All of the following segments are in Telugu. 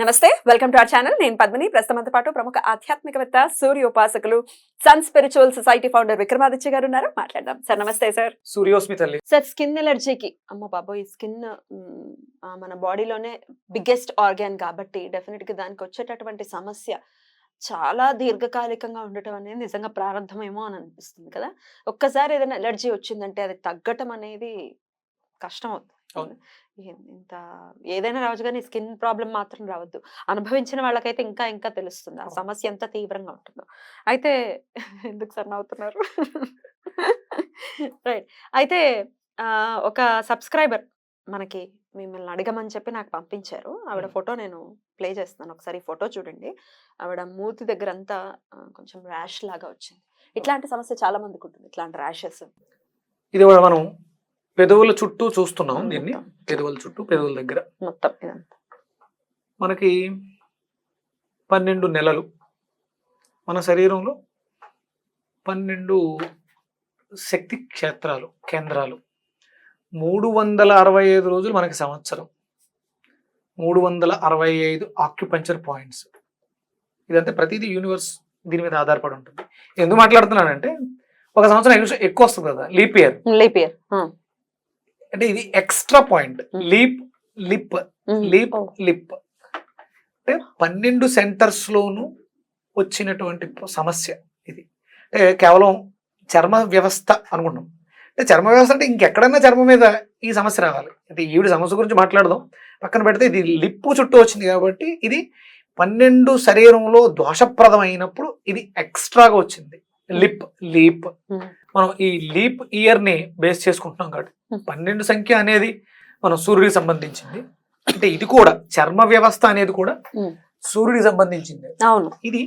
నమస్తే వెల్కమ్ టు అవర్ ఛానల్. నేను పద్మిని. ప్రస్తుతంతో పాటు ప్రముఖ ఆధ్యాత్మికవేత్త సూర్య ఉపాసకులు sun spiritual society founder Vikramaditya garu ఉన్నారు. మాట్లాడదాం. సార్ నమస్తే సార్. సూర్యోస్మి తల్లి. సార్ స్కిన్ ఎలర్జీకి. అమ్మ బాబోయ్ స్కిన్ మన బాడీలోనే బిగ్గెస్ట్ ఆర్గాన్ కాబట్టి డెఫినెట్గా దానికి వచ్చేటటువంటి సమస్య చాలా దీర్ఘకాలికంగా ఉండటం అనేది నిజంగా ప్రారంభమేమో అని అనిపిస్తుంది కదా. ఒక్కసారి ఏదైనా ఎలర్జీ వచ్చిందంటే అది తగ్గటం అనేది కష్టం అవుతుంది. ఇంత ఏదైనా రావచ్చు కానీ స్కిన్ ప్రాబ్లం మాత్రం రావద్దు. అనుభవించిన వాళ్ళకైతే ఇంకా ఇంకా తెలుస్తుంది. ఆ. సమస్య ఎంత తీవ్రంగా ఉంటుందో. అయితే ఎందుకు సార్ నవ్వుతున్నారు? రైట్. అయితే ఒక సబ్స్క్రైబర్ మనకి మిమ్మల్ని అడగమని చెప్పి నాకు పంపించారు. ఆవిడ. ఫోటో నేను ప్లే చేస్తున్నాను. ఒకసారి ఫోటో చూడండి. ఆవిడ మూతి దగ్గర అంతా కొంచెం ర్యాష్ లాగా వచ్చింది. ఇట్లాంటి సమస్య చాలా మందికి ఉంటుంది. ఇట్లాంటి ర్యాషెస్. ఇది కూడా మనం పెదవుల చుట్టూ చూస్తున్నాం దీన్ని. పెదవుల చుట్టూ పెదవుల దగ్గర. మొత్తం మనకి పన్నెండు నెలలు. మన శరీరంలో పన్నెండు శక్తి క్షేత్రాలు కేంద్రాలు. మూడు వందల అరవై ఐదు రోజులు మనకి సంవత్సరం. మూడు వందల అరవై ఐదు ఆక్యుపంచర్ పాయింట్స్ ఇదంతా ప్రతిదీ యూనివర్స్ దీని మీద ఆధారపడి ఉంటుంది. ఎందుకు మాట్లాడుతున్నానంటే ఒక సంవత్సరం ఎక్కువ- ఎక్కువ వస్తుంది కదా లీప్ ఇయర్ లీప్ ఇయర్ అంటే ఇది extra point. Leap lip leap lip అంటే పన్నెండు సెంటర్స్ లోను వచ్చినటువంటి సమస్య ఇది. అంటే కేవలం చర్మ వ్యవస్థ అనుకుంటాం అంటే చర్మ వ్యవస్థ అంటే ఇంకెక్కడన్నా చర్మం మీద ఈ సమస్య రావాలి. అంటే ఈవిడ సమస్య గురించి మాట్లాడదాం. పక్కన పెడితే ఇది లిప్పు చుట్టూ వచ్చింది కాబట్టి ఇది పన్నెండు శరీరంలో దోషప్రదమైనప్పుడు ఇది ఎక్స్ట్రాగా వచ్చింది. Lip leap. మనం ఈ లీప్ ఇయర్ని బేస్ చేసుకుంటున్నాం కాబట్టి. పన్నెండు సంఖ్య అనేది మన సూర్యుడికి సంబంధించింది. అంటే ఇది కూడా చర్మ వ్యవస్థ అనేది కూడా. సూర్యుడికి సంబంధించింది. అవును. ఇది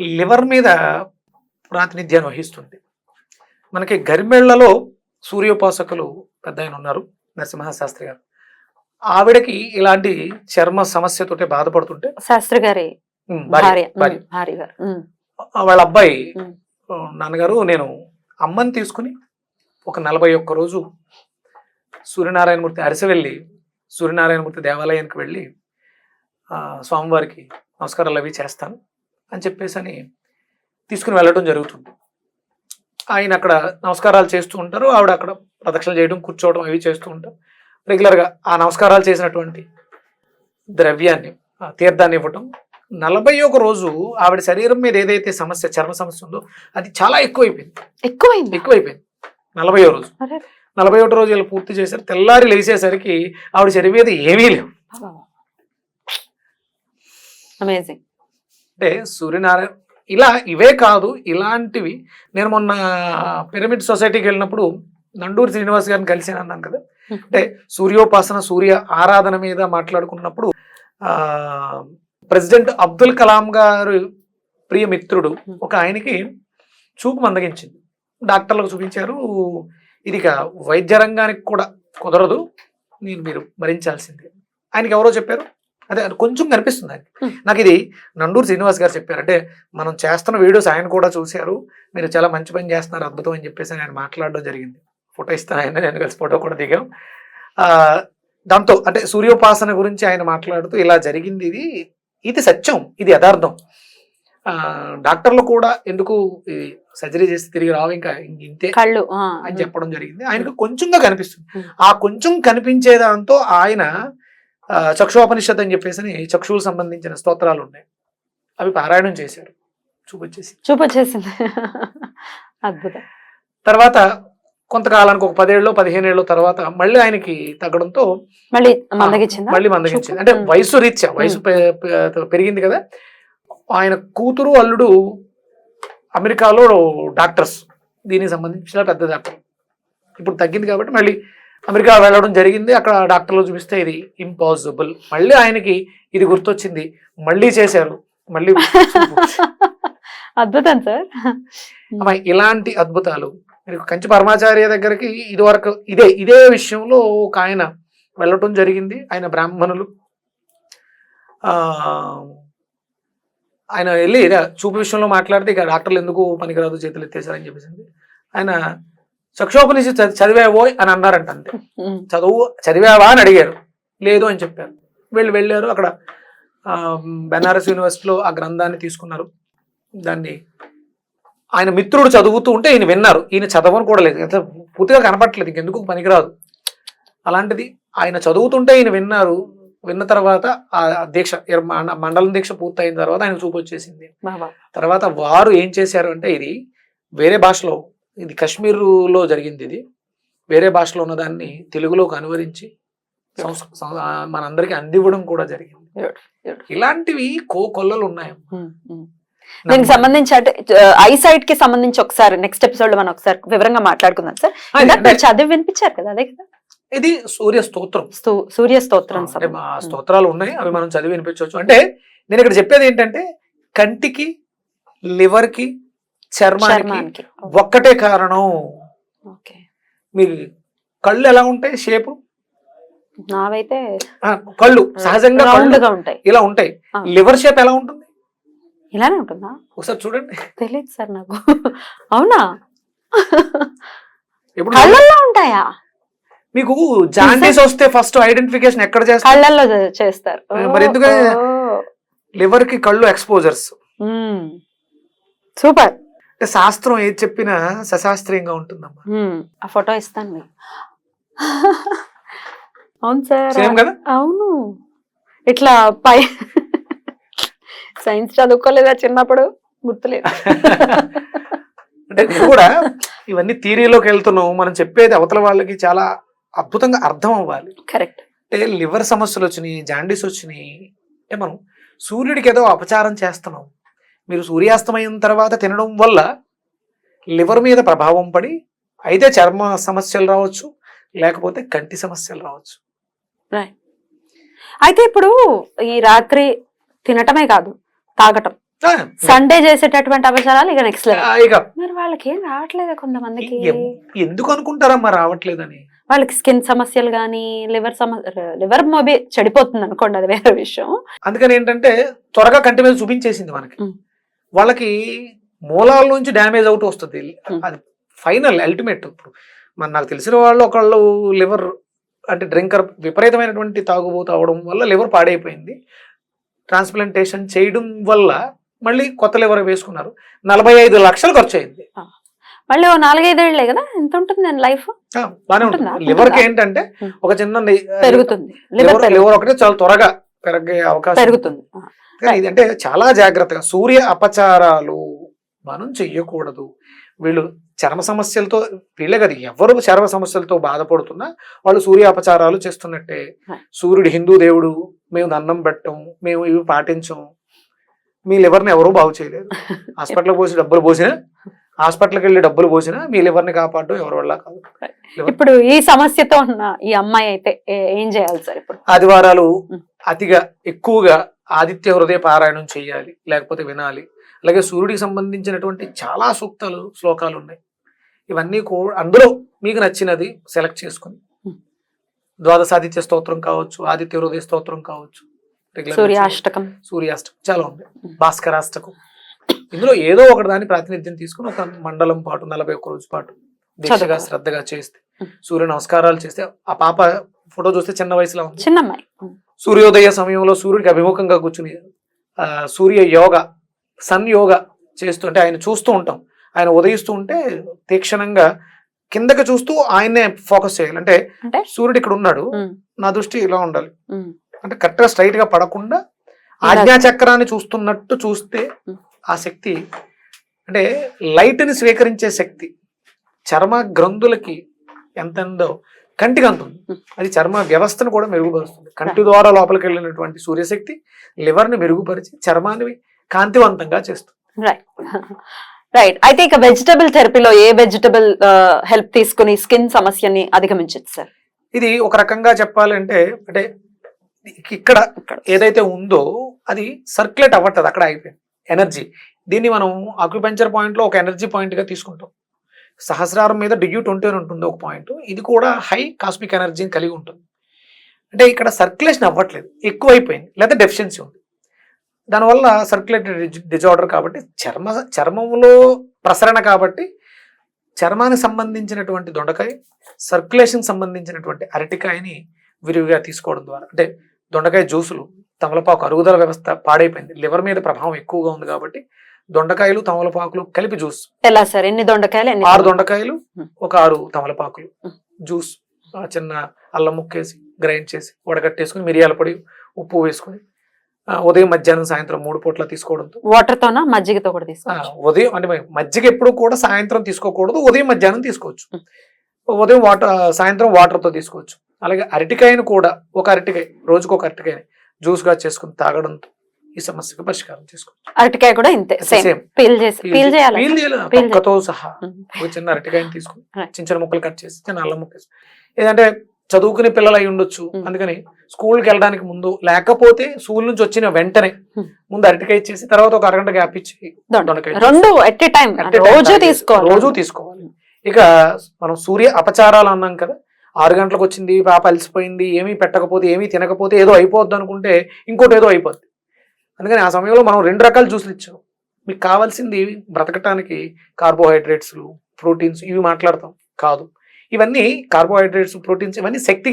లివర్ మీద ప్రాతినిధ్యాన్ని వహిస్తుంది. మనకి గరిమెళ్ళలో సూర్యోపాసకులు పెద్ద ఆయన ఉన్నారు నరసింహ శాస్త్రి గారు. ఆవిడకి ఇలాంటి చర్మ సమస్యతోటే బాధపడుతుంటే శాస్త్రి గారి భార్య, వాళ్ళ అబ్బాయి ఉమ్. "ఓ, నాన్నగారు నేను అమ్మని తీసుకుని ఒక నలభై ఒక్క రోజు సూర్యనారాయణమూర్తి అరిసె వెళ్ళి సూర్యనారాయణమూర్తి దేవాలయానికి వెళ్ళి స్వామివారికి నమస్కారాలు అవి చేస్తాను అని చెప్పేసి అని తీసుకుని వెళ్ళడం జరుగుతుంది. ఆయన అక్కడ నమస్కారాలు చేస్తూ ఉంటారు ఆవిడ అక్కడ ప్రదక్షిణ చేయడం కూర్చోవడం అవి చేస్తూ ఉంటారు. రెగ్యులర్గా ఆ నమస్కారాలు చేసినటువంటి ద్రవ్యాన్ని తీర్థాన్ని ఇవ్వటం నలభై ఒక రోజు ఆవిడ శరీరం మీద ఏదైతే సమస్య చర్మ సమస్య ఉందో అది చాలా ఎక్కువైపోయింది. ఎక్కువైంది? ఎక్కువైపోయింది. నలభై రోజు. నలభై ఒకటి రోజు ఇలా పూర్తి చేశారు. తెల్లారి లేచేసరికి ఆవిడ శరీరం మీద ఏమీ లేవు. అమేజింగ్ అంటే సూర్యనారాయణ ఇలా ఇవే కాదు ఇలాంటివి. నేను మొన్న పిరమిడ్ సొసైటీకి వెళ్ళినప్పుడు నండూరి శ్రీనివాస్ గారిని కలిసి అన్నాను కదా. అంటే సూర్యోపాసన సూర్య ఆరాధన మీద మాట్లాడుకున్నప్పుడు ప్రెసిడెంట్ అబ్దుల్ కలాం గారు ప్రియ మిత్రుడు ఒక ఆయనకి చూపు మందగించింది. డాక్టర్లకు చూపించారు. ఇది ఇక వైద్య రంగానికి కూడా కుదరదు. నేను మీరు భరించాల్సిందే. ఆయనకి ఎవరో చెప్పారు? అదే అది కొంచెం కనిపిస్తుంది ఆయనకి. Hmm. నాకు ఇది నండూరు శ్రీనివాస్ గారు చెప్పారు. అంటే మనం చేస్తున్న వీడియోస్ ఆయన కూడా చూశారు. మీరు చాలా మంచి పని చేస్తున్నారు అద్భుతం అని చెప్పేసి ఆయన మాట్లాడడం జరిగింది. ఫోటో ఇస్తాను ఆయన? నేను కలిసి ఫోటో కూడా దిగాం. దాంతో అంటే సూర్యోపాసన గురించి ఆయన మాట్లాడుతూ ఇలా జరిగింది ఇది. ఇది సత్యం ఇది యథార్థం. ఆ, డాక్టర్లు కూడా ఎందుకు సర్జరీ చేసి తిరిగి రావు? ఇంకా ఇంతే కళ్ళు అని. చెప్పడం జరిగింది. ఆయనకు కొంచెంగా కనిపిస్తుంది. ఆ కొంచెం కనిపించే దాంతో ఆయన చక్షుోపనిషత్ అని చెప్పేసి చక్షువులకు సంబంధించిన స్తోత్రాలు ఉన్నాయి అవి పారాయణం చేశారు. చూపొచ్చేసి చూపొచ్చేసింది. అద్భుతం. తర్వాత కొంతకాలానికి ఒక పదేళ్ళు పదిహేనేళ్ళు తర్వాత మళ్ళీ ఆయనకి తగ్గడంతో మళ్ళీ మందగిచ్చిందా మళ్ళీ మందగించింది. అంటే. వయసు రీత్యా వయసు పెరిగింది కదా. ఆయన కూతురు అల్లుడు అమెరికాలో డాక్టర్స్. దీనికి సంబంధించిన పెద్ద డాక్టర్. ఇప్పుడు తగ్గింది కాబట్టి మళ్ళీ అమెరికా వెళ్ళడం జరిగింది. అక్కడ డాక్టర్లు చూపిస్తే ఇది ఇంపాసిబుల్ మళ్ళీ ఆయనకి ఇది గుర్తొచ్చింది. మళ్ళీ చేశారు. మళ్ళీ అద్భుతం సార్. ఇలాంటి అద్భుతాలు మీరు కంచి పరమాచార్య దగ్గరికి ఇది వరకు ఇదే ఇదే విషయంలో ఒక ఆయన వెళ్ళటం జరిగింది. ఆయన బ్రాహ్మణులు. ఆయన వెళ్ళి చూపు విషయంలో మాట్లాడితే ఇక డాక్టర్లు ఎందుకు పనికిరాదు చేతులు ఎత్తేసారని చెప్పేసింది ఆయన చక్షోపనిషి చదివావో అని అన్నారంట అంతే. చదువు చదివావా అని అడిగారు. లేదు అని చెప్పారు. వీళ్ళు వెళ్ళారు అక్కడ బెనారస్ యూనివర్సిటీలో ఆ గ్రంథాన్ని తీసుకున్నారు. దాన్ని ఆయన మిత్రుడు చదువుతూ ఉంటే ఈయన విన్నారు. ఈయన చదవని కూడా లేదు. ఎంత పూర్తిగా కనపట్లేదు ఇంకెందుకు పనికిరాదు. అలాంటిది ఆయన చదువుతుంటే ఈయన విన్నారు. విన్న తర్వాత ఆ దీక్ష మండలం దీక్ష పూర్తయిన తర్వాత ఆయన చూపు వచ్చేసింది. తర్వాత వారు ఏం చేశారు అంటే ఇది వేరే భాషలో ఇది కశ్మీర్లో జరిగింది ఇది. వేరే భాషలో ఉన్న దాన్ని తెలుగులోకి అనువరించి మనందరికీ అందివ్వడం కూడా జరిగింది. ఇలాంటివి కో కొల్లలు ఉన్నాయి ఉమ్, ఉమ్. దీనికి సంబంధించి అంటే ఐ సైట్కి సంబంధించి ఒకసారి నెక్స్ట్ ఎపిసోడ్లో మనం ఒకసారి వివరంగా మాట్లాడుకుందాం సార్. మీరు చదివి వినిపించారు కదా అదే కదా? ఇది సూర్య స్తోత్రం. స్తు- సూర్య స్తోత్రం స్తోత్రాలు ఉన్నాయి అవి మనం చదివి వినిపించవచ్చు. అంటే నేను ఇక్కడ చెప్పేది ఏంటంటే కంటికి లివర్కి చర్మానికి. ఒక్కటే కారణం. మీరు కళ్ళు ఎలా ఉంటాయి షేపు? నావైతే కళ్ళు. సహజంగా ఉంటాయి. ఇలా ఉంటాయి. లివర్ షేప్ ఎలా ఉంటుంది? ఇలానే ఉంటుందా? ఒకసారి చూడండి. తెలియదు సార్ నాకు. అవునా? ఇప్పుడు కళ్ళల్లో ఉంటాయా? మీకు జాండీస్ వస్తే ఫస్ట్ ఐడెంటిఫికేషన్ ఎక్కడ చేస్తారు? కళ్ళల్లో చేస్తారు. మరి ఎందుకని- లివర్కి కళ్ళు ఎక్స్పోజర్స్ సూపర్. అంటే శాస్త్రం ఏది చెప్పినా సశాస్త్రీయంగా ఉంటుందమ్మా. ఆ ఫోటో ఇస్తాను మీకు. అవును సార్. అవును. ఇట్లా పై సైన్స్ చదువుకోలేదా చిన్నప్పుడు? గుర్తులేదు. అంటే కూడా ఇవన్నీ థియరీలోకి వెళ్తున్నాం మనం చెప్పేది అవతల వాళ్ళకి చాలా అద్భుతంగా అర్థం అవ్వాలి. కరెక్ట్. అంటే లివర్ సమస్యలు వచ్చినాయి జాండీస్ వచ్చినాయి. అంటే మనం సూర్యుడికి ఏదో అపచారం చేస్తున్నాం. మీరు సూర్యాస్తమయం తర్వాత తినడం వల్ల లివర్ మీద ప్రభావం పడి అయితే చర్మ సమస్యలు రావచ్చు లేకపోతే కంటి సమస్యలు రావచ్చు. అయితే ఇప్పుడు ఈ రాత్రి తినటమే కాదు. తాగటం. సండే చేసేటటువంటి అవసరాలు ఇక నెక్స్ట్ లెవెల్ ఇక. మరి వాళ్ళకి ఏం రావట్లేదు కొంతమందికి. ఎందుకు అనుకుంటారమ్మా రావట్లేదని? వాళ్ళకి స్కిన్ సమస్యలు కానీ లివర్ సమస్య లివర్ మోబీ చెడిపోతుంది అనుకోండి అది వేరే విషయం. అందుకని ఏంటంటే త్వరగా కంటి మీద చూపించేసింది మనకి. వాళ్ళకి మూలాల నుంచి డ్యామేజ్ అవుతూ వస్తుంది. అది ఫైనల్ అల్టిమేట్ ఇప్పుడు. మన నాకు తెలిసిన వాళ్ళు ఒకళ్ళు లివర్ అంటే డ్రింకర్ విపరీతమైనటువంటి తాగుబోతు అవడం వల్ల లివర్ పాడైపోయింది. ట్రాన్స్ప్లాంటేషన్ చేయడం వల్ల మళ్ళీ కొత్త లివర్ వేసుకున్నారు. నలభై ఐదు లక్షలు ఖర్చు అయింది మళ్ళీ ఓ నాలుగైదేళ్ళే కదా? ఎంత ఉంటుంది నేను లైఫ్? బానే ఉంటుంది? లివర్కి? ఏంటంటే. ఒక చిన్న పెరుగుతుంది. లివర్ ఒకటే చాలా త్వరగా పెరిగే అవకాశం పెరుగుతుంది. ఆ, కానీ ఇది అంటే చాలా జాగ్రత్తగా సూర్య అపచారాలు మనం చెయ్యకూడదు. వీళ్ళు చర్మ సమస్యలతో వీళ్ళే కదా ఎవరు చర్మ సమస్యలతో బాధపడుతున్నా వాళ్ళు సూర్య అపచారాలు చేస్తున్నట్టే. సూర్యుడు హిందూ దేవుడు మేము దండం పెట్టం మేము ఇవి పాటించం మీ లివర్ని ఎవరూ బాగు చేయలేరు హాస్పిటల్కి పోసి డబ్బులు పోసినా హాస్పిటల్కి వెళ్ళి డబ్బులు పోసినా మీ లివర్ని కాపాడడం ఎవరి వల్ల కాదు. ఇప్పుడు ఈ సమస్యతో ఉన్న ఈ అమ్మాయి అయితే ఏ- చేయాలి సార్ ఇప్పుడు? ఆదివారాలు. అతిగా ఎక్కువగా ఆదిత్య హృదయ పారాయణం చేయాలి లేకపోతే వినాలి. అలాగే సూర్యుడికి సంబంధించినటువంటి చాలా సూక్తాలు శ్లోకాలు ఉన్నాయి. ఇవన్నీ కూడా అందులో మీకు నచ్చినది సెలెక్ట్ చేసుకుని. ద్వాదశాదిత్య స్తోత్రం కావచ్చు ఆదిత్య హృదయ స్తోత్రం కావచ్చు. సూర్యాష్టకం సూర్యాష్టకం చాలా ఉంది. భాస్కరాష్టకం ఇందులో ఏదో ఒకటి దాని ప్రాతినిధ్యం తీసుకుని ఒక మండలం పాటు నలభై ఒక్క రోజు పాటు దీక్షగా. శ్రద్ధగా చేస్తే. సూర్య నమస్కారాలు చేస్తే ఆ పాప ఫోటో చూస్తే చిన్న వయసులో ఉంది చిన్న సూర్యోదయ సమయంలో సూర్యుడికి అభిముఖంగా కూర్చుని ఆ, సూర్య యోగ సన్ యోగ చేస్తుంటే ఆయన చూస్తూ ఉంటాం ఆయన ఉదయిస్తూ ఉంటే తీక్షణంగా కిందకి చూస్తూ ఆయన్నే ఫోకస్ చేయాలి. అంటే సూర్యుడు ఇక్కడ ఉన్నాడు. నా దృష్టి ఇలా ఉండాలి. అంటే కరెక్ట్గా స్ట్రైట్గా పడకుండా ఇలా- ఆజ్ఞా చక్రాన్ని చూస్తున్నట్టు చూస్తే. ఆ శక్తి అంటే లైట్ని స్వీకరించే శక్తి చర్మ గ్రంథులకి ఎంతెందో కంటికి అంతుంది. ఉం. అది చర్మ వ్యవస్థను కూడా మెరుగుపరుస్తుంది. కంటి ద్వారా లోపలికి వెళ్ళినటువంటి సూర్యశక్తి లివర్ని మెరుగుపరిచి చర్మాన్ని కాంతివంతంగా చేస్తుంది. రైట్ అయితే ఇక వెజిటబుల్ థెరపీలో ఏ వెజిటబుల్ హెల్ప్ తీసుకుని స్కిన్ సమస్యని అధిగమించచ్చు సార్ ఇది ఒక రకంగా చెప్పాలంటే అంటే ఇక్కడ ఇక్కడ. ఏదైతే ఉందో అది సర్క్యులేట్ అవ్వట్లేదు అక్కడ అయిపోయింది. ఎనర్జీ దీన్ని మనం ఆక్యుపెంచర్ పాయింట్లో ఒక ఎనర్జీ పాయింట్గా తీసుకుంటాం. సహస్రారం మీద డిగ్యూ ట్వంటీ అని ఉంటుంది ఒక పాయింట్ ఇది కూడా హై కాస్మిక్ ఎనర్జీని కలిగి ఉంటుంది. అంటే ఇక్కడ సర్క్యులేషన్ అవ్వట్లేదు. ఎక్కువైపోయింది. లేదా డెఫిషియన్సీ ఉంది. దానివల్ల సర్క్యులేటరీ డిజార్డర్ కాబట్టి చర్మ చర్మంలో ప్రసరణ కాబట్టి చర్మానికి సంబంధించినటువంటి దొండకాయ సర్క్యులేషన్ సంబంధించినటువంటి అరటికాయని విరివిగా తీసుకోవడం ద్వారా అంటే దొండకాయ జ్యూసులు తమలపాకు అరుగుదల వ్యవస్థ పాడైపోయింది లివర్ మీద ప్రభావం ఎక్కువగా ఉంది కాబట్టి దొండకాయలు తమలపాకులు కలిపి జ్యూస్ ఎలా సార్ ఎన్ని దొండకాయలు ఆరు దొండకాయలు. ఒక ఆరు తమలపాకులు. జ్యూస్ చిన్న అల్లం ముక్కేసి గ్రైండ్ చేసి వడగట్టేసుకుని మిరియాల పొడి ఉప్పు వేసుకుని ఉదయం మధ్యాహ్నం సాయంత్రం మూడు పూట్ల తీసుకోవడంతో వాటర్ తోనా మజ్జిగతో కూడా తీసుకోవచ్చు ఉదయం అంటే మజ్జిగ ఎప్పుడు కూడా సాయంత్రం తీసుకోకూడదు ఉదయం మధ్యాహ్నం తీసుకోవచ్చు. ఉదయం వాటర్ సాయంత్రం వాటర్తో తీసుకోవచ్చు అలాగే అరటికాయను కూడా ఒక అరటికాయ రోజుకు ఒక అరటికాయని జ్యూస్గా చేసుకుని తాగడంతో ఈ సమస్యకు పరిష్కారం చేసుకోవచ్చు అరటికాయ కూడా ఇంతే సేమ్ Same. పీల్ చేసి పీల్ చేయాలి పీల్ చేయాలి Peel తొక్కతో సహా. ఒక చిన్న అరటికాయని తీసుకుని. చిన్న చిన్న ముక్కలు కట్ చేసి చిన్న అల్లం ముక్క. ఏదంటే చదువుకునే పిల్లలు అయి ఉండొచ్చు. అందుకని స్కూల్కి వెళ్ళడానికి ముందు లేకపోతే స్కూల్ నుంచి వచ్చిన వెంటనే. ముందు అరటికాయ ఇచ్చేసి తర్వాత ఒక అరగంట గ్యాప్ ఇచ్చి రెండు ఎట్ టైం రోజు తీసుకోవాలి. రోజు తీసుకోవాలి. ఇక మనం సూర్య అపచారాలు అన్నాం కదా ఆరు గంటలకు వచ్చింది పాప అలసిపోయింది ఏమీ పెట్టకపోతే ఏమీ తినకపోతే ఏదో అయిపోద్ది అనుకుంటే ఇంకోటి ఏదో అయిపోద్ది. అందుకని ఆ సమయంలో మనం రెండు రకాల జ్యూసులు ఇచ్చాం. మీకు కావాల్సింది బ్రతకటానికి కార్బోహైడ్రేట్స్ ప్రోటీన్స్ ఇవి మాట్లాడతాం. కాదు. ఇవన్నీ కార్బోహైడ్రేట్స్ ప్రోటీన్స్ ఇవన్నీ శక్తి